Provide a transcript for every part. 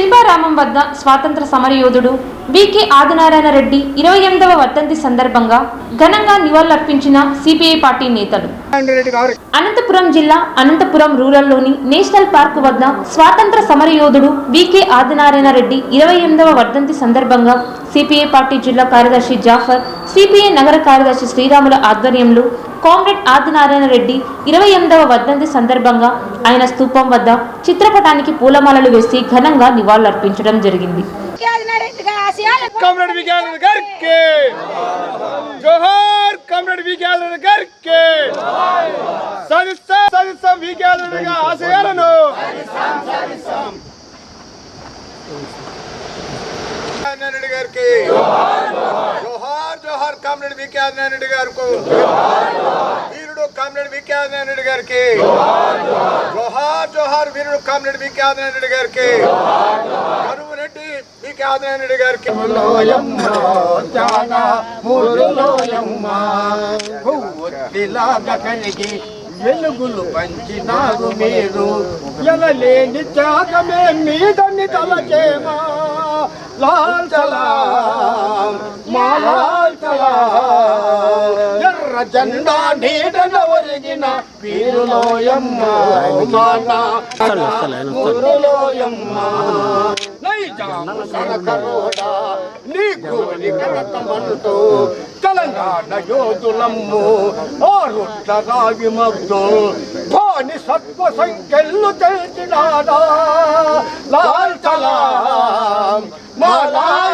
శిల్పారామం వద్ద స్వాతంత్ర సమరయోధుడు వికే ఆదినారాయణ రెడ్డి ఇరవై ఎనిమిదవ వర్ధంతి సందర్భంగా ఘనంగా నివాళులర్పించిన సిపిఐ పార్టీ నేతలు. అనంతపురం జిల్లా అనంతపురం రూరల్లోని నేషనల్ పార్క్ వద్ద స్వాతంత్ర సమరయోధుడు వికే ఆదినారాయణ రెడ్డి ఇరవై ఎనిమిదవ వర్ధంతి సందర్భంగా సిపిఐ పార్టీ జిల్లా కార్యదర్శి జాఫర్ సిపిఐ నగర కార్యదర్శి శ్రీరాముల ఆధ్వర్యంలో కామ్రేడ్ ఆదినారాయణ రెడ్డి ఇరవై ఎనిమిదవ వర్ధంతి సందర్భంగా ఆయన స్థూపం వద్ద చిత్రపటానికి పూలమాలలు వేసి ఘనంగా నివాళులర్పించడం జరిగింది. గారికి! జోహార్ కామ్రేడ్ విజ్ఞాన గారికి రెడ్డి గారికి. జోహార్ కామ్రేడ్ వికే రెడ్డి గారికి వీరుడు కామ్రేడ్ వికే రెడ్డి గారికి. జోహార్ జోహార్ వీరుడు కామ్రేడ్ వికే రెడ్డి గారికి. కరువు రెడ్డి వికే రెడ్డి గారికి. కలిగి వెలుగులు పంచినారు మీరు. ఎలలేని త్యాగమే మీదని తలచేమా. లాల్ చలా జెండా నీడన ఒరిగిన వీరులోయమ్మ. సరకరోడా నీ గోరి కనకమంటూ తెలంగాణ యోధులమ్ము. ఆరుట్ల రాగి మగ్గు ధోని సత్వ సంఖ్యలు తెలిసినాడా? లాల్ సలాం మా లాల్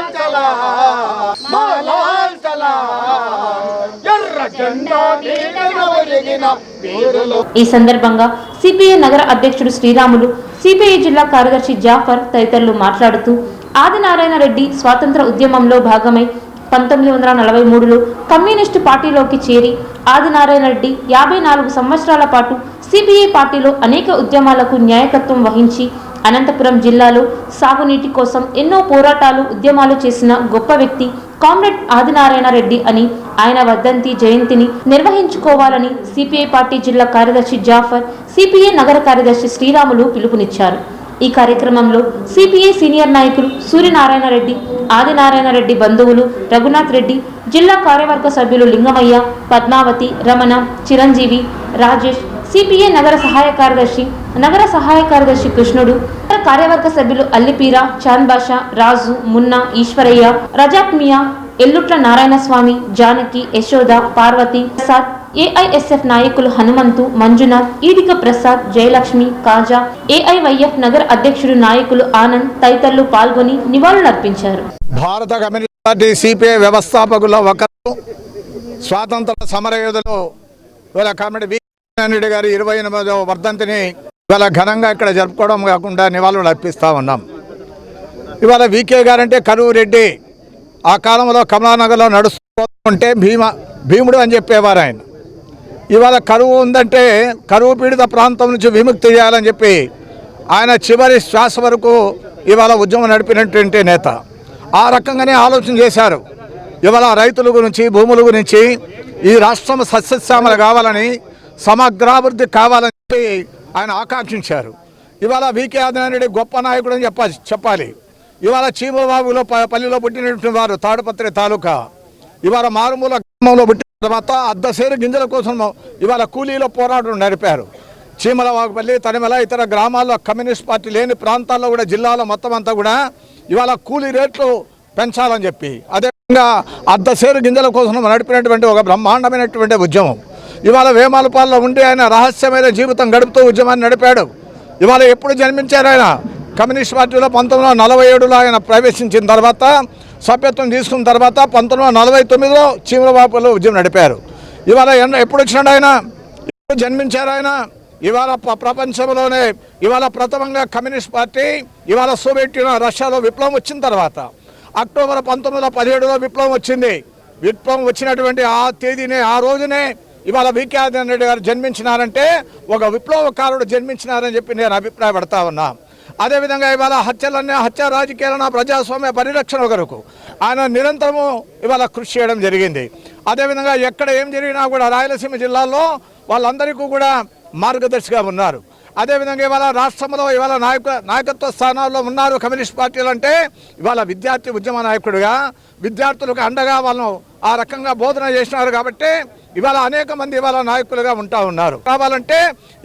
ఈ సందర్భంగా సిపిఐ నగర అధ్యక్షుడు శ్రీరాములు సిపిఐ జిల్లా కార్యదర్శి జాఫర్ తదితరులు మాట్లాడుతూ ఆదినారాయణ రెడ్డి స్వాతంత్ర ఉద్యమంలో భాగమై పంతొమ్మిది వందల నలభై మూడులో కమ్యూనిస్టు పార్టీలోకి చేరి ఆదినారాయణ రెడ్డి యాభై నాలుగు సంవత్సరాల పాటు సిపిఐ పార్టీలో అనేక ఉద్యమాలకు న్యాయకత్వం వహించి అనంతపురం జిల్లాలో సాగునీటి కోసం ఎన్నో పోరాటాలు ఉద్యమాలు చేసిన గొప్ప వ్యక్తి కామ్రేడ్ ఆదినారాయణ రెడ్డి అని ఆయన వర్ధంతి జయంతిని నిర్వహించుకోవాలని సిపిఐ పార్టీ జిల్లా కార్యదర్శి జాఫర్ సిపిఐ నగర కార్యదర్శి శ్రీరాములు పిలుపునిచ్చారు. ఈ కార్యక్రమంలో సిపిఐ సీనియర్ నాయకులు సూర్యనారాయణ రెడ్డి ఆదినారాయణ రెడ్డి బంధువులు రఘునాథ్ రెడ్డి జిల్లా కార్యవర్గ సభ్యులు లింగమయ్య పద్మావతి రమణ చిరంజీవి రాజేష్ సిపిఐ నగర సహాయ కార్యదర్శి నగర సహాయ కార్యదర్శి కృష్ణుడు నగర కార్యవర్గ సభ్యులు అల్లిపీర చాంద్ బాషా రాజు మున్నా ఈశ్వరయ్య రజాక్ మియా ఎల్లుట్ల నారాయణస్వామి జానకి యశోద పార్వతి ప్రసాద్ ఏఐఎస్ఎఫ్ నాయకులు హనుమంతు మంజునాథ్ ఈడిక ప్రసాద్ జయలక్ష్మి కాజా ఏఐవైఎఫ్ నగర అధ్యక్షుడు నాయకులు ఆనంద్ తదితరులు పాల్గొని నివాళులర్పించారు భారత కమ్యూనిస్ట్ పార్టీ సిపిఐ వ్యవస్థాపకుల ఒకరు. స్వాతంత్ర సమరయోధులు. వీళ్ళ కామెడీ రెడ్డి గారి ఇరవై ఎనిమిదవ వర్ధంతిని ఇవాళ ఘనంగా ఇక్కడ జరుపుకోవడం కాకుండా నివాళులు అర్పిస్తూ ఉన్నాం. ఇవాళ వికే గారంటే కరువు రెడ్డి ఆ కాలంలో కమలానగర్లో నడుస్తూ ఉంటే భీమ భీముడు అని చెప్పేవారు ఆయన. ఇవాళ కరువు ఉందంటే కరువు పీడిత ప్రాంతం నుంచి విముక్తి చేయాలని చెప్పి ఆయన చివరి శ్వాస వరకు ఇవాళ ఉద్యమం నడిపినటువంటి నేత. ఆ రకంగానే ఆలోచన చేశారు. ఇవాళ రైతుల గురించి భూముల గురించి ఈ రాష్ట్రం సస్యశ్యామలు కావాలని సమగ్రాభివృద్ధి కావాలని చెప్పి ఆయన ఆకాంక్షించారు. ఇవాళ వికే ఆదినారెడ్డి గొప్ప నాయకుడు అని చెప్పాలి చెప్పాలి. ఇవాళ చీమబాబులో ప- పల్లిలో పుట్టినటువంటి వారు తాడుపత్రి తాలూకా. ఇవాళ మారుమూల గ్రామంలో పుట్టిన తర్వాత అర్ధసేరు గింజల కోసం ఇవాళ కూలీలో పోరాటం నడిపారు. చీమల వాగుపల్లి తనిమల ఇతర గ్రామాల్లో కమ్యూనిస్ట్ పార్టీ లేని ప్రాంతాల్లో కూడా జిల్లాలో మొత్తం అంతా కూడా ఇవాళ కూలీ రేట్లు పెంచాలని చెప్పి. అదేవిధంగా అర్ధసేరు గింజల కోసం నడిపినటువంటి ఒక బ్రహ్మాండమైనటువంటి ఉద్యమం. ఇవాళ వేమాలపాల్లో ఉండి ఆయన రహస్యమైన జీవితం గడుపుతూ ఉద్యమాన్ని నడిపాడు. ఇవాళ ఎప్పుడు జన్మించారు ఆయన? కమ్యూనిస్ట్ పార్టీలో పంతొమ్మిది వందల నలభై ఏడులో ఆయన ప్రవేశించిన తర్వాత సభ్యత్వం తీసుకున్న తర్వాత పంతొమ్మిది వందల నలభై తొమ్మిదిలో చీమలబాపులో ఉద్యమం నడిపారు. ఇవాళ ఎన్న- ఎప్పుడు వచ్చినాడు ఆయన? ఎప్పుడు జన్మించారు ఆయన? ఇవాళ ప్రపంచంలోనే ఇవాళ ప్రథమంగా కమ్యూనిస్ట్ పార్టీ ఇవాళ సోవియట్ యూనియన్ రష్యాలో విప్లవం వచ్చిన తర్వాత అక్టోబర్ పంతొమ్మిది వందల పదిహేడులో విప్లవం వచ్చింది. విప్లవం వచ్చినటువంటి ఆ తేదీనే ఆ రోజునే ఇవాళ వికే ఆదినారాయణ రెడ్డి గారు జన్మించినారంటే ఒక విప్లవకారుడు జన్మించినారని చెప్పి నేను అభిప్రాయపడతా ఉన్నా. అదేవిధంగా ఇవాళ హత్యలన్నీ హత్య రాజకీయాలన్న ప్రజాస్వామ్య పరిరక్షణ కొరకు ఆయన నిరంతరము ఇవాళ కృషి చేయడం జరిగింది. అదేవిధంగా ఎక్కడ ఏం జరిగినా కూడా రాయలసీమ జిల్లాలో వాళ్ళందరికీ కూడా మార్గదర్శిగా ఉన్నారు. అదేవిధంగా ఇవాళ రాష్ట్రంలో ఇవాళ నాయక నాయకత్వ స్థానాల్లో ఉన్నారు కమ్యూనిస్ట్ పార్టీలు అంటే ఇవాళ విద్యార్థి ఉద్యమ నాయకుడిగా విద్యార్థులకు అండగా వాళ్ళను ఆ రకంగా బోధన చేసినారు కాబట్టి ఇవాళ అనేక మంది ఇవాళ నాయకులుగా ఉంటా ఉన్నారు. కావాలంటే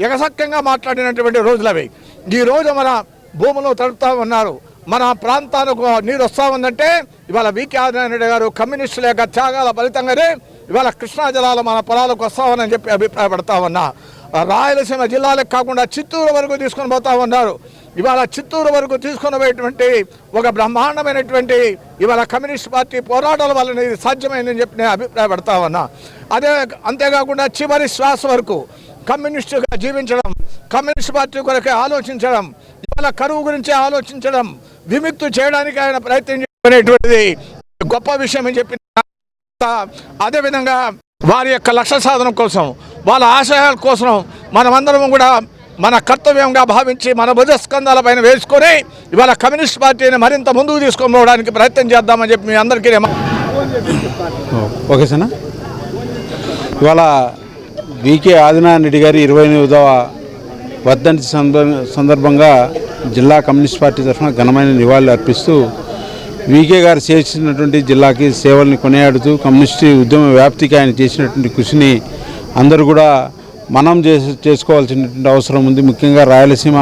ఎగసక్యంగా మాట్లాడినటువంటి రోజులవి. ఈ రోజు మన భూములు తడుపుతూ ఉన్నారు. మన ప్రాంతాలకు నీరు వస్తూ ఉందంటే ఇవాళ వికే ఆదినారాయణ గారు కమ్యూనిస్టుల యొక్క త్యాగాల ఫలితంగానే ఇవాళ కృష్ణా జలాలు మన పొలాలకు వస్తామని చెప్పి అభిప్రాయపడతా ఉన్నా. రాయలసీమ జిల్లాలకు కాకుండా చిత్తూరు వరకు తీసుకొని పోతా ఉన్నారు. ఇవాళ చిత్తూరు వరకు తీసుకొని పోయేటువంటి ఒక బ్రహ్మాండమైనటువంటి ఇవాళ కమ్యూనిస్ట్ పార్టీ పోరాటాల వలన ఇది సాధ్యమైందని చెప్పి నేను అభిప్రాయపడతా ఉన్నా. అదే అంతేకాకుండా చివరి శ్వాస వరకు కమ్యూనిస్టుగా జీవించడం కమ్యూనిస్ట్ పార్టీ కొరకే ఆలోచించడం ఇవాళ కరువు గురించి ఆలోచించడం విముక్తి చేయడానికి ఆయన ప్రయత్నం చేయనేటువంటిది గొప్ప విషయం అని చెప్పి అదేవిధంగా వారి యొక్క లక్ష్య సాధన కోసం వాళ్ళ ఆశయాల కోసం మనమందరం కూడా మన కర్తవ్యంగా భావించి మన భుజస్కంధాల పైన వేసుకొని ఇవాళ కమ్యూనిస్ట్ పార్టీని మరింత ముందుకు తీసుకొని పోవడానికి ప్రయత్నం చేద్దామని చెప్పి మీ అందరికీ ఓకే సార్ ఇవాళ వికే ఆదినారాయణ రెడ్డి గారి ఇరవై ఎనిమిదవ వర్ధంతి సందర్భంగా జిల్లా కమ్యూనిస్ట్ పార్టీ తరఫున ఘనమైన నివాళులు అర్పిస్తూ వికే గారు చేసినటువంటి జిల్లాకి సేవల్ని కొనియాడుతూ కమ్యూనిస్ట్ ఉద్యమ వ్యాప్తికి ఆయన చేసినటువంటి కృషిని అందరూ కూడా మనం చేసుకోవాల్సినటువంటి అవసరం ఉంది. ముఖ్యంగా రాయలసీమ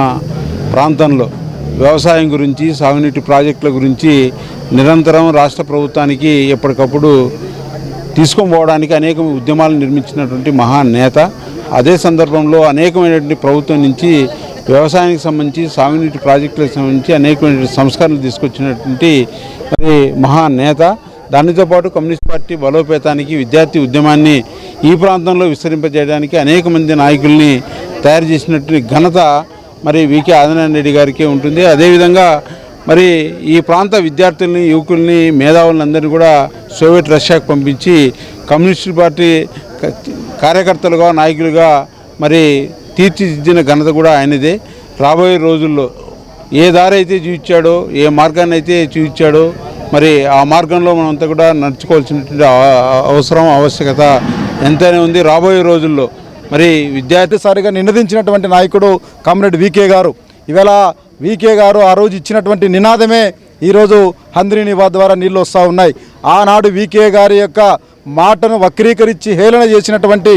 ప్రాంతంలో వ్యవసాయం గురించి సాగునీటి ప్రాజెక్టుల గురించి నిరంతరం రాష్ట్ర ప్రభుత్వానికి ఎప్పటికప్పుడు తీసుకొని పోవడానికి అనేక ఉద్యమాలు నిర్మించినటువంటి మహాన్ నేత. అదే సందర్భంలో అనేకమైనటువంటి ప్రభుత్వం నుంచి వ్యవసాయానికి సంబంధించి సాగునీటి ప్రాజెక్టులకు సంబంధించి అనేకమైనటువంటి సంస్కరణలు తీసుకొచ్చినటువంటి మరి మహానేత నేత. దానితో పాటు కమ్యూనిస్ట్ పార్టీ బలోపేతానికి విద్యార్థి ఉద్యమాన్ని ఈ ప్రాంతంలో విస్తరింపజేయడానికి అనేక మంది నాయకుల్ని తయారు చేసినటువంటి ఘనత మరి వికే ఆదినారాయణ రెడ్డి గారికే ఉంటుంది. అదేవిధంగా మరి ఈ ప్రాంత విద్యార్థుల్ని యువకుల్ని మేధావులను అందరినీ కూడా సోవియట్ రష్యాకు పంపించి కమ్యూనిస్ట్ పార్టీ కార్యకర్తలుగా నాయకులుగా మరి తీర్చిదిద్దిన ఘనత కూడా ఆయనదే. రాబోయే రోజుల్లో ఏ దారి అయితే చూపించాడో ఏ మార్గాన్ని అయితే చూపించాడో మరి ఆ మార్గంలో మనంతా కూడా నడుచుకోవాల్సినటువంటి అవసరం ఆవశ్యకత ఎంతైనా ఉంది. రాబోయే రోజుల్లో మరి విద్యార్థి సారిగా నినదించినటువంటి నాయకుడు కామ్రేడ్ వికే గారు ఇవాళ వికే గారు ఆ రోజు ఇచ్చినటువంటి నినాదమే ఈరోజు హంద్రి నివా ద్వారా నీళ్ళు వస్తూ ఉన్నాయి. ఆనాడు వికే గారి యొక్క మాటను వక్రీకరించి హేళన చేసినటువంటి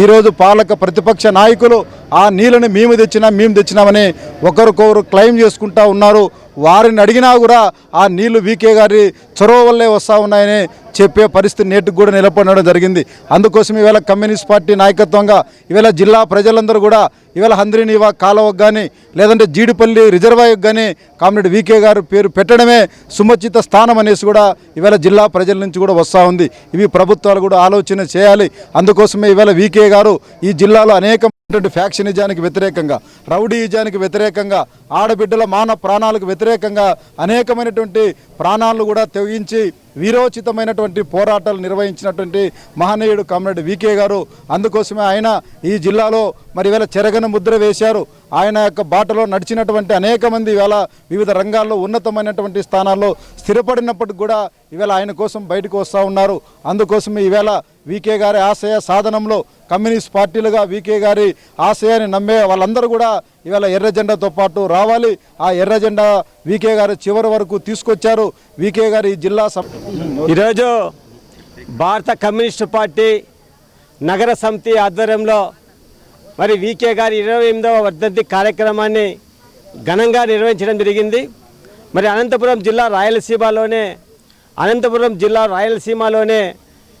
ఈరోజు పాలక ప్రతిపక్ష నాయకులు ఆ నీళ్ళని మేము తెచ్చినా మేము తెచ్చినామని ఒకరికొకరు క్లెయిమ్ చేసుకుంటా ఉన్నారు. వారిని అడిగినా కూడా ఆ నీళ్ళు వీకే గారి చొరవ వల్లే వస్తూ ఉన్నాయని చెప్పే పరిస్థితి నేటికి కూడా నిలబడడం జరిగింది. అందుకోసం ఈవేళ కమ్యూనిస్ట్ పార్టీ నాయకత్వంగా ఈవేళ జిల్లా ప్రజలందరూ కూడా ఈవేళ హంద్రినీవా కాలువకు కానీ లేదంటే జీడిపల్లి రిజర్వాయర్కి కానీ కామ్రేడ్ వీకే గారు పేరు పెట్టడమే సుమచిత స్థానం అనేసి కూడా ఈవేళ జిల్లా ప్రజల నుంచి కూడా వస్తూ ఉంది. ఇవి ప్రభుత్వాలు కూడా ఆలోచన చేయాలి. అందుకోసమే ఈవేళ వీకే గారు ఈ జిల్లాలో అనేక ఫ్యాక్షనిజానికి వ్యతిరేకంగా రౌడీయిజానికి వ్యతిరేకంగా ఆడబిడ్డల మాన ప్రాణాలకు వ్యతిరేకంగా అనేకమైనటువంటి ప్రాణాలను కూడా తెగించి వీరోచితమైనటువంటి పోరాటాలు నిర్వహించినటువంటి మహనీయుడు కామ్రేడ్ వికే గారు. అందుకోసమే ఆయన ఈ జిల్లాలో మరి ఇవాళ చెరగని ముద్ర వేశారు. ఆయన యొక్క బాటలో నడిచినటువంటి అనేక మంది ఇవాళ వివిధ రంగాల్లో ఉన్నతమైనటువంటి స్థానాల్లో స్థిరపడినప్పటికి కూడా ఇవాళ ఆయన కోసం బయటకు వస్తూ ఉన్నారు. అందుకోసమే ఈవేళ వికే గారి ఆశయ సాధనంలో కమ్యూనిస్ట్ పార్టీలుగా వికే గారి ఆశయాన్ని నమ్మే వాళ్ళందరూ కూడా ఇవాళ ఎర్ర జెండాతో పాటు రావాలి. ఆ ఎర్ర జెండా వికే గారు చివరి వరకు తీసుకొచ్చారు. వికే గారి ఈ జిల్లా ఈరోజు భారత కమ్యూనిస్టు పార్టీ నగర సమితి ఆధ్వర్యంలో మరి వికే గారి ఇరవై ఎనిమిదవ వర్ధంతి కార్యక్రమాన్ని ఘనంగా నిర్వహించడం జరిగింది. మరి అనంతపురం జిల్లా రాయలసీమలోనే అనంతపురం జిల్లా రాయలసీమలోనే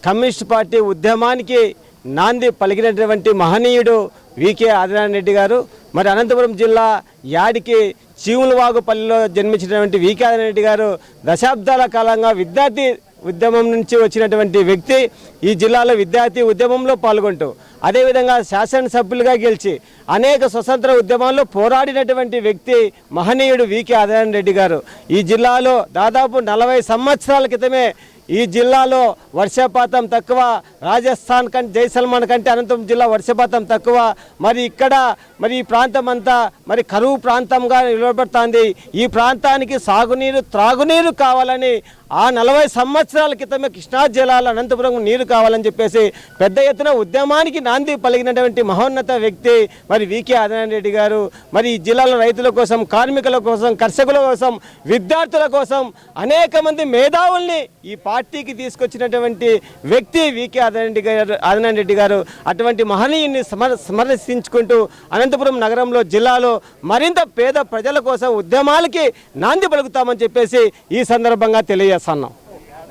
కమ్యూనిస్ట్ పార్టీ ఉద్యమానికి నాంది పలికినటువంటి మహనీయుడు వికే ఆదినారాయణ రెడ్డి గారు మరి అనంతపురం జిల్లా యాడికి చీములవాగుపల్లిలో జన్మించినటువంటి వికే ఆదినారాయణ రెడ్డి గారు దశాబ్దాల కాలంగా విద్యార్థి ఉద్యమం నుంచి వచ్చినటువంటి వ్యక్తి ఈ జిల్లాలో విద్యార్థి ఉద్యమంలో పాల్గొంటూ అదేవిధంగా శాసనసభ్యులుగా గెలిచి అనేక స్వతంత్ర ఉద్యమాల్లో పోరాడినటువంటి వ్యక్తి మహనీయుడు వికే ఆదినారాయణ రెడ్డి గారు. ఈ జిల్లాలో దాదాపు నలభై సంవత్సరాల క్రితమే ఈ జిల్లాలో వర్షపాతం తక్కువ రాజస్థాన్ కంటే జైసల్మాన్ కంటే అనంతపురం జిల్లా వర్షపాతం తక్కువ. మరి ఇక్కడ మరి ఈ ప్రాంతం అంతా మరి కరువు ప్రాంతంగా నిలబడుతుంది. ఈ ప్రాంతానికి సాగునీరు త్రాగునీరు కావాలని ఆ నలభై సంవత్సరాల క్రితమే కృష్ణా జలాలు అనంతపురం నీరు కావాలని చెప్పేసి పెద్ద ఎత్తున ఉద్యమానికి నాంది పలిగినటువంటి మహోన్నత వ్యక్తి మరి వికే ఆదినారాయణ రెడ్డి గారు. మరి ఈ జిల్లాలో రైతుల కోసం కార్మికుల కోసం కర్షకుల కోసం విద్యార్థుల కోసం అనేక మంది మేధావుల్ని ఈ పార్టీకి తీసుకొచ్చినటువంటి వ్యక్తి వికే ఆదినారాయణ గారు ఆదినారాయణ రెడ్డి గారు. అటువంటి మహనీయుని సమర సమరసించుకుంటూ అనంతపురం నగరంలో జిల్లాలో మరింత పేద ప్రజల కోసం ఉద్యమాలకి నాంది పలుకుతామని చెప్పేసి ఈ సందర్భంగా తెలియజేస్తున్నాం